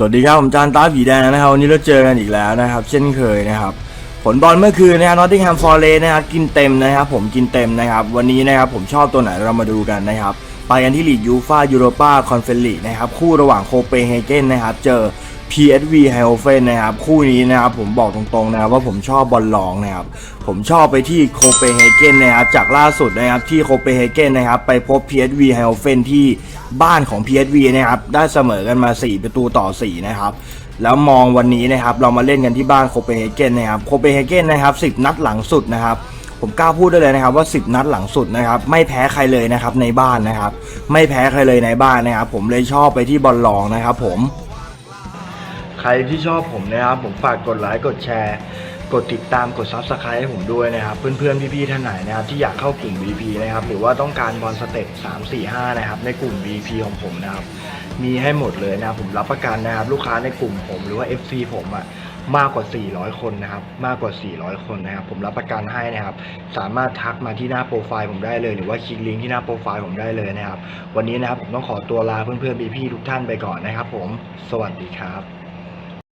สวัสดีครับผมจานตาผีแดงนะครับวันนี้เราเจอกันอีกแล้วนะครับ เช่นเคยนะครับ ผลบอลเมื่อคืนนะครับนอตติงแฮมฟอร์เรสนะครับกินเต็มนะครับ ผมกินเต็มนะครับ วันนี้นะครับผมชอบตัวไหนเรามาดูกันนะครับไปกันที่ลีกยูฟายูโรปาคอนเฟลลีนะครับคู่ระหว่างโคเปนเฮเกนนะครับเจอ PSV ไฮโอเฟนนะครับ คู่นี้นะครับผมบอกตรงๆนะครับว่าผมชอบบอลลองนะครับ ผมชอบไปที่โคเปนเฮเกนนะครับ จากล่าสุดนะครับที่โคเปนเฮเกนนะครับ ไปพบ PSV ไฮโอเฟนที่บ้านของ PSV นะครับ ได้เสมอกันมา 4 ประตูต่อ 4 นะครับแล้วมองวันนี้นะครับเรามาเล่นกันที่บ้านโคเปนเฮเกนนะครับโคเปนเฮเกนนะครับ10 นัดหลังสุดนะครับผมกล้าพูดได้เลยนะครับว่า 10 นัดหลังสุดนะครับไม่แพ้ใครเลยนะครับในบ้านนะครับ ไม่แพ้ใครเลยในบ้านนะครับ ผมเลยชอบไปที่บอลลองนะครับ ผม ใครที่ชอบผมนะครับผมฝากกดไลค์กดแชร์ กดติดตามกด Subscribe ให้ผมด้วยนะครับ เพื่อนๆพี่ๆท่านไหนนะครับที่อยากเข้ากลุ่ม VP นะครับหรือว่าต้องการบอลสเต็ป3 4 5นะครับในกลุ่ม VP ของผมนะครับมีให้หมดเลยนะครับผมรับประกันนะครับ ลูกค้าในกลุ่มผมหรือว่า FC ผมอะมากกว่า 400 คนนะครับ มากกว่า 400 คนนะครับ ผมรับประกันให้นะครับ สามารถทักมาที่หน้าโปรไฟล์ผมได้เลย หรือว่าคลิกลิงก์ที่หน้าโปรไฟล์ผมได้เลยนะครับ วันนี้นะครับผมต้องขอตัวลาเพื่อนๆพี่ๆทุกท่านไปก่อนนะครับ ผม สวัสดีครับ